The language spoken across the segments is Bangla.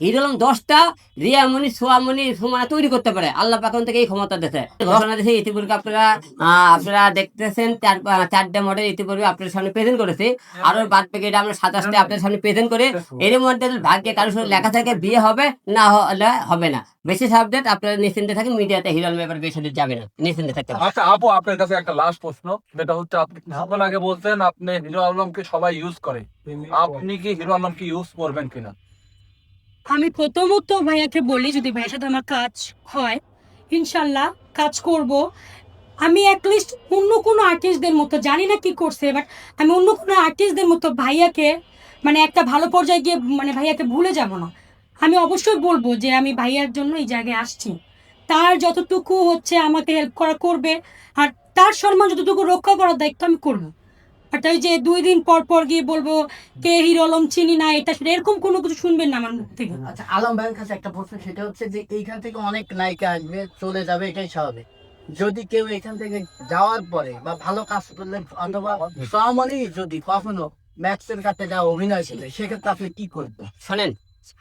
হিরোলম দশটা রিয়ামণি সোয়ামণি সোমা তৈরি করতে পারে। আল্লাহ পাখন থেকে এই ক্ষমতা দিয়েছে। ঘোষণা দিয়েছে ইতিপূর্বে আপনারা আপনারা দেখতেছেন চার চারটে মডেল ইতিপূর্বে আপনার সামনে প্রেজেন্ট করেছে। আরও বাদ বাকি এটা আমরা সাতাশটা আপনার সামনে প্রেজেন্ট করে। এর মধ্যে ভাগ্যে কারোর সঙ্গে লেখা থাকে বিয়ে হবে না হলে হবে না। বেশি সাবজেক্ট আপনারা নিশ্চিন্তে থাকেন মিডিয়াতে হিরোল ব্যাপার বেশি দূর যাবে না। নিশ্চিন্তে থাকতে আচ্ছা আপু আপনার কাছে একটা লাস্ট প্রশ্ন। যেটা হচ্ছে আপনি আগে বলছেন আপনি হিরো আলমকে সবাই ইউজ করে। আপনি কি হিরো আলমকে ইউজ করবেন কিনা? আমি প্রথমত ভাইয়াকে বলি, যদি ভাইয়ের সাথে আমার কাজ হয়, ইনশাল্লাহ কাজ করব। আমি অ্যাটলিস্ট অন্য কোনো আর্টিস্টদের মতো, জানি না কি করছে বাট আমি অন্য কোনো আর্টিস্টদের মতো ভাইয়াকে মানে একটা ভালো পর্যায়ে গিয়ে মানে ভাইয়াকে ভুলে যাব না। আমি অবশ্যই বলব যে আমি ভাইয়ার জন্য এই জায়গায় আসছি। তার যতটুকু হচ্ছে আমাকে হেল্প করা করবে, আর তার সম্মান যতটুকু রক্ষা করার দায়িত্ব আমি করব। আর তাই যে দুই দিন পর পর গিয়ে বলব কে হিরো আলম চিনি না এটা এরকম কোনো কিছু শুনবেন না আমার মুখ থেকে। আচ্ছা আলম ভাইয়ের কাছে একটা প্রশ্ন সেটা হচ্ছে যে এইখান থেকে অনেক নায়িকা আসবে চলে যাবে এটাই স্বাভাবিক। যদি কেউ এখান থেকে যাওয়ার পরে বা ভালো কাজ করলে অথবা সমানই যদি কখনো ম্যাক্সের কাছে যা অভিনয় ছিল সেক্ষেত্রে আপনি কি করবেন? শোনেন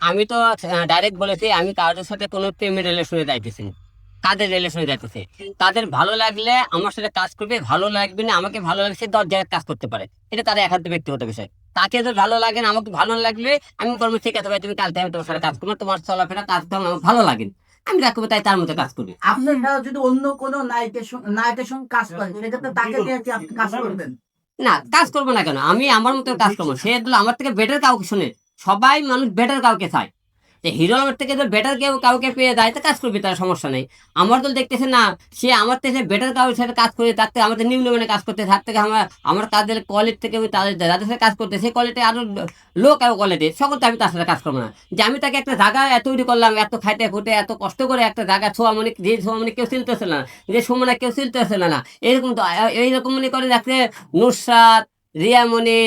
আমি তো ডাইরেক্ট বলেছি আমি কারোর সাথে কোনো প্রেমের রিলেশনে যাইতেছি না। কাদের রিলেশনে যাইতেছে। তাদের ভালো লাগলে আমার সাথে কাজ করবে ভালো লাগবে না আমাকে ভালো লাগছে দশ জায়গায় কাজ করতে পারে। এটা তাদের একান্ত ব্যক্তিগত বিষয়। তাকে যদি ভালো লাগে না আমাকে ভালো লাগলে আমি বলব ঠিক আছে ভাই তুমি কালকে আমি তোমার সাথে কাজ করব তোমার চলাফেরা কাজ কাম আমার ভালো লাগে আমি রাখব তাই তার মধ্যে কাজ করবি। আপনার যদি অন্য কোনো নায়কের সঙ্গে নায়কের সঙ্গে কাজ করেন সেক্ষেত্রে তাকে দিয়ে আপনি কাজ করবেন? না কাজ করব না কেন? আমি আমার মতো কাজ করব সে আমার থেকে বেটার কাউকে শুনে সবাই মানুষ বেটার কাউকে চায়। হিরো আমার থেকে তো বেটার কেউ কাউকে পেয়ে যায়, তো কাজ করবে, তার সমস্যা নেই। আমার তো দেখতেছে না, সে আমার থেকে বেটার কারোর সাথে কাজ করে, তার থেকে আমাদের নিম্নমানে কাজ করতে, তার থেকে আমার আমার কাজের কোয়ালিটি থেকে তাদের, যাদের সাথে কাজ করতে, সেই কোয়ালিটি আরও লো কারও কোয়ালিটি সকল আমি তার সাথে কাজ করব না। যে আমি তাকে একটা জায়গা এত তৈরি করলাম, এত খাইতে খুঁটে, এত কষ্ট করে একটা জায়গা ছোঁয়া মনে যে ছোঁয়া মনে কেউ চিনতেছে না, যে সুমনা কেউ চিনতেছে না এরকম তো এইরকম মনে করে যাচ্ছে নুসরাত রিয়ামণি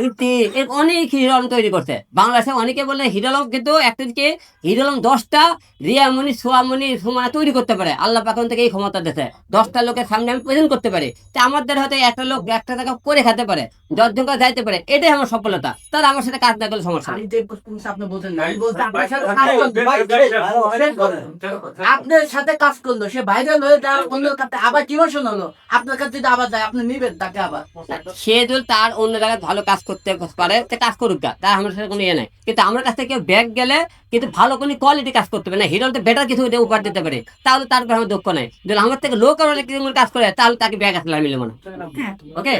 রীতি এর অনেক হিরোলম তৈরি করছে। বাংলাদেশে অনেকে বলে হিরোলম কিন্তু একটা দিকে হিরোলম দশটা রিয়ামণি সোয়ামণি সোমা তৈরি করতে পারে। আল্লাহ পাখন থেকে এই ক্ষমতা দিয়েছে। দশটা লোকের সামনে আমি প্রেজেন্ট করতে পারি। তা আমাদের হয়তো একটা লোক একটা টাকা করে খেতে পারে দশজন করে যাইতে পারে। এটাই আমার সফলতা। তার আমার সাথে কাজ না করলে সমস্যা আপনার সাথে কাজ করল। আপনার সাথে কাজ করল সে ভাইরাল হয়ে তার অন্য কাছে আবার ইমোশন হলো আপনার কাছে যদি আবার যায় আপনি নিবেন তাকে আবার। সে যদি তার অন্য জায়গায় ভালো কাজ করতে পারে সে কাজ করুক গা তার আমার সেটা কোনো ইয়ে নাই। কিন্তু আমার কাছ থেকে ব্যাগ গেলে কিন্তু ভালো কোনো কোয়ালিটি কাজ করতে পারে না। হিরো তো বেটার কিছু উপহার দিতে পারে। তাহলে তার উপরে আমার দুঃখ নাই। যদি আমার থেকে কিছু কাজ করে তাহলে তাকে ব্যাগ আসলে আমি মনে ওকে